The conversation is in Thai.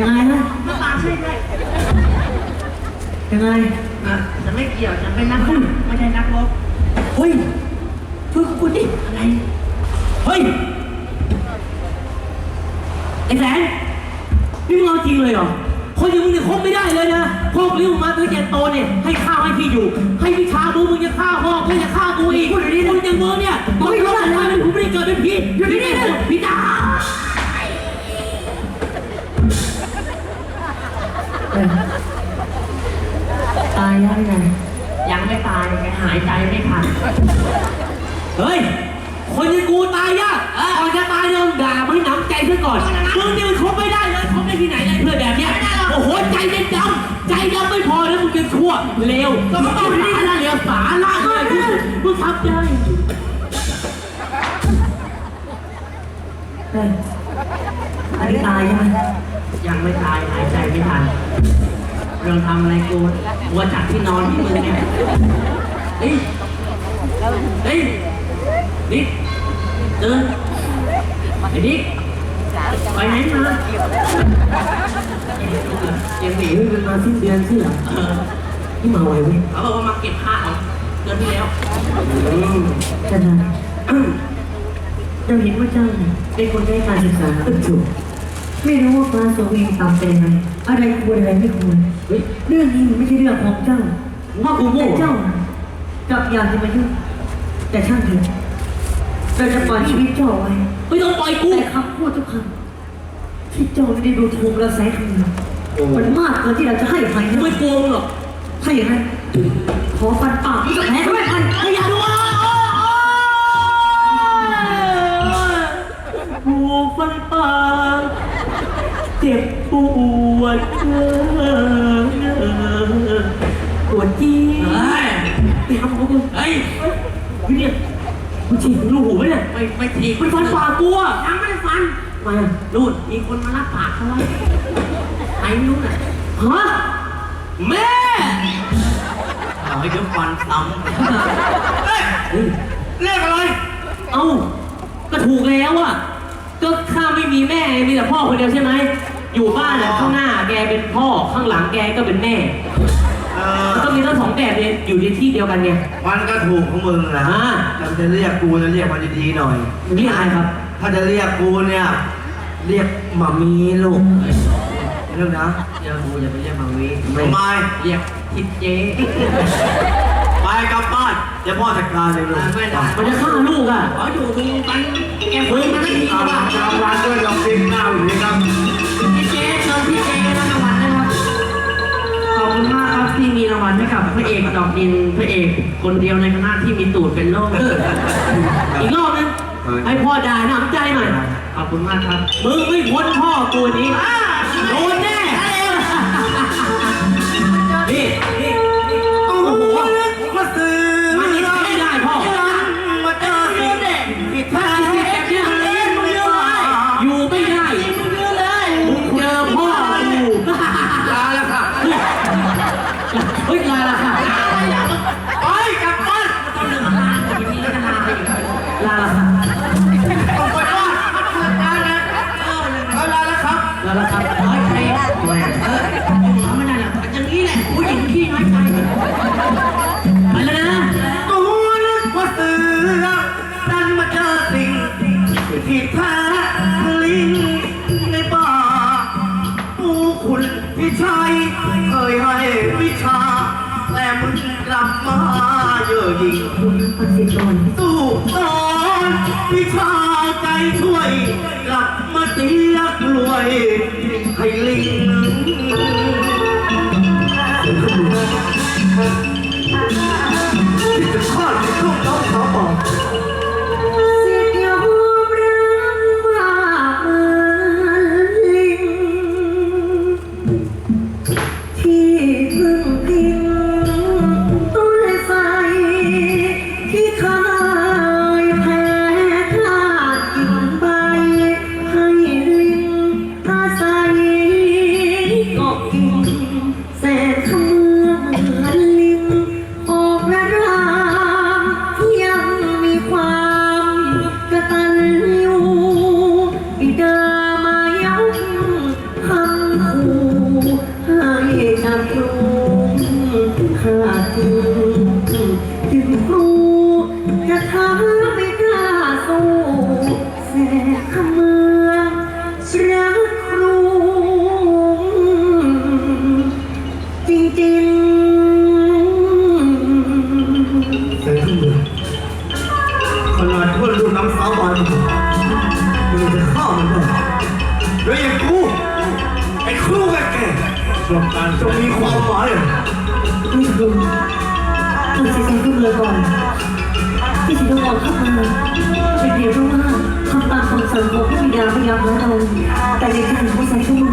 ยังไงนะน้ำตาใช่ด้วยยังไงอะจะไม่เกี่ยวจะเป็นนักรบไม่ใช่นักรบเฮ้ยช่วยกูดิอะไรเฮ้ยไอ้แสนนี่มึงเอาจริงเลยเหรอคนอย่างมึงเนี่ยคบไม่ได้เลยนะพ่อเลี้ยงมาตัวเจนโตเนี่ยให้ข้าวให้พี่อยู่ ให้วิชาดูมึงจะฆ่าพ่อมึงจะฆ่ากูอีกคนอย่างมึงเนี่ยมึงไม่รู้อะไรเลยผมไม่ได้เกิดเป็นพี่อยู่ที่นี่ เลยพี่จ๋าตายยังไงยังไม่ตายแกหายใจไม่ทันเฮ้ย คนอย่างกูตายยากก่อนจะตายเนี่ยมึงด่ามึงหนำใจซะก่อนมึงนี่มันคบไม่ได้เลยคบได้ที่ไหนเลยเพื่อนแบบเนี้ยโอ้โหใจเย็นดำใจดำไม่พอนะมึงจะชั่วเลวก็ไม่ต้องสาละเลวสาละเลยมึงทำได้เฮ้ยอันนี้ตายยังไงยัง เรื่องทำอะไรกูวัวจัดที่นอนที่มึงเนี่ยเฮ้ยเฮ้ยนี่เดินไอ้ดิไปไหนมายังหนีเฮ้ยมันมาสิ้นเดือนใช่เหรอเออนี่มาไวเว้ยเขาบอกว่ามาเก็บผ้าของเดือนที่แล้วท่านนาเจ้าเห็นว่าเจ้าเนี่ยเป็นคนได้การศึกษาถูก ไม่รู้ว่าฟ้าสวิงต่ำเป็นไงอะไรควรอะไรไม่ควรเฮ้ยเรื่องนี้มันไม่ใช่เรื่องของเจ้าว่ากูโง่แต่เจ้าน่ะกลับอยากจะมายุ่งแต่ช่างเถอะเราจะปล่อยชีวิตเจ้าไว้ไม่ต้องปล่อยกูแต่คำพูดทุกคำที่เจ้าไม่ได้ดูถูกเราแสงคืนมันมากเกินที่เราจะให้ใครกูไม่กลัวมึงหรอกถ้าอย่างนั้นขอฟันปากที่จะแพ้ไม่ฟันไม่อยากดูอะกูฟันปาก เจ็บปวดปวดจี้เฮ้ยไปทำเขากูเฮ้ยพี่เนี่ยกูฉีกรูหูไหมเนี่ยไม่ไม่ทีมันฟันปากกูอะยังไม่ได้ฟันมานู่นมีคนมารับปากเขาไว้ใครไม่รู้น่ะฮะแม่เอาให้เดี๋ยวฟันซ้ำเฮ้ยเฮ้ยเรียกอะไร เอ้าก็ถูกแล้วอะก็ข้าไม่มีแม่ มีแต่พ่อคนเดียวใช่ไหม อยู่บ้านอะข้างหน้าแกเป็นพ่อข้างหลังแกก็เป็นแม่เออมันต้องมีทั้งสองแบบเนี่ยอยู่ในที่เดียวกันไง มันก็ถูกของมึงนะอ่า แต่จะเรียกกูจะเรียกมันดีๆหน่อยนี่อะไรครับ ถ้าจะเรียกกูเนี่ย เรียกหมามีลูกเรื่องนะเดี๋ยวกูอย่าไปเรียกมาวิทำไมเรียกทิดเจ๊ไปกลับบ้านเดี๋ยวพ่อจัดการเลยลูกไม่ได้มันจะฆ่าลูกอะ ขออยู่ดูกันแก พระเอกดอกดินพระเอกคนเดียวในคณะที่มีตูดเป็นโรคอีกรอบนึงให้พ่อด่าหนำใจหน่อยขอบคุณมากครับมึงไม่พ้นพ่อตัวนี้โดนแน่นี่ แล้วครับลาละครับร้อยเจ๊เออไม่ได้หรอกอย่างนี้แหละผู้หญิงที่น้อยใจไปแล้วนะตัวนึกว่าเสือดันมาเจอสิ่งที่แท้ลิงในป่าผู้คุณพี่ชัยเคยให้วิชา แต่มึงกลับมาเยอหยิ่งคุณปันสิตอนสู้สอ วิชาใจช่วยกลับมาเสียกลวย ให้ลิง ขมืองรักครูจริงๆเสียทั้งเมืองขนาดเพื่อนรุ่นน้ำสาวบานมึงจะฆ่ามันได้แล้วอย่างกูไอ้ครูแกแกหลักการจะมีความหมายเหรอไม่ถูกต้องสียใจขึ้นเลยก่อน ที่สิต้องออกเข้ามาเป็นเพียงเพราะว่าคำตามคำสั่งของพระบิดาพยายามละเราแต่ในการของสายข้ทุก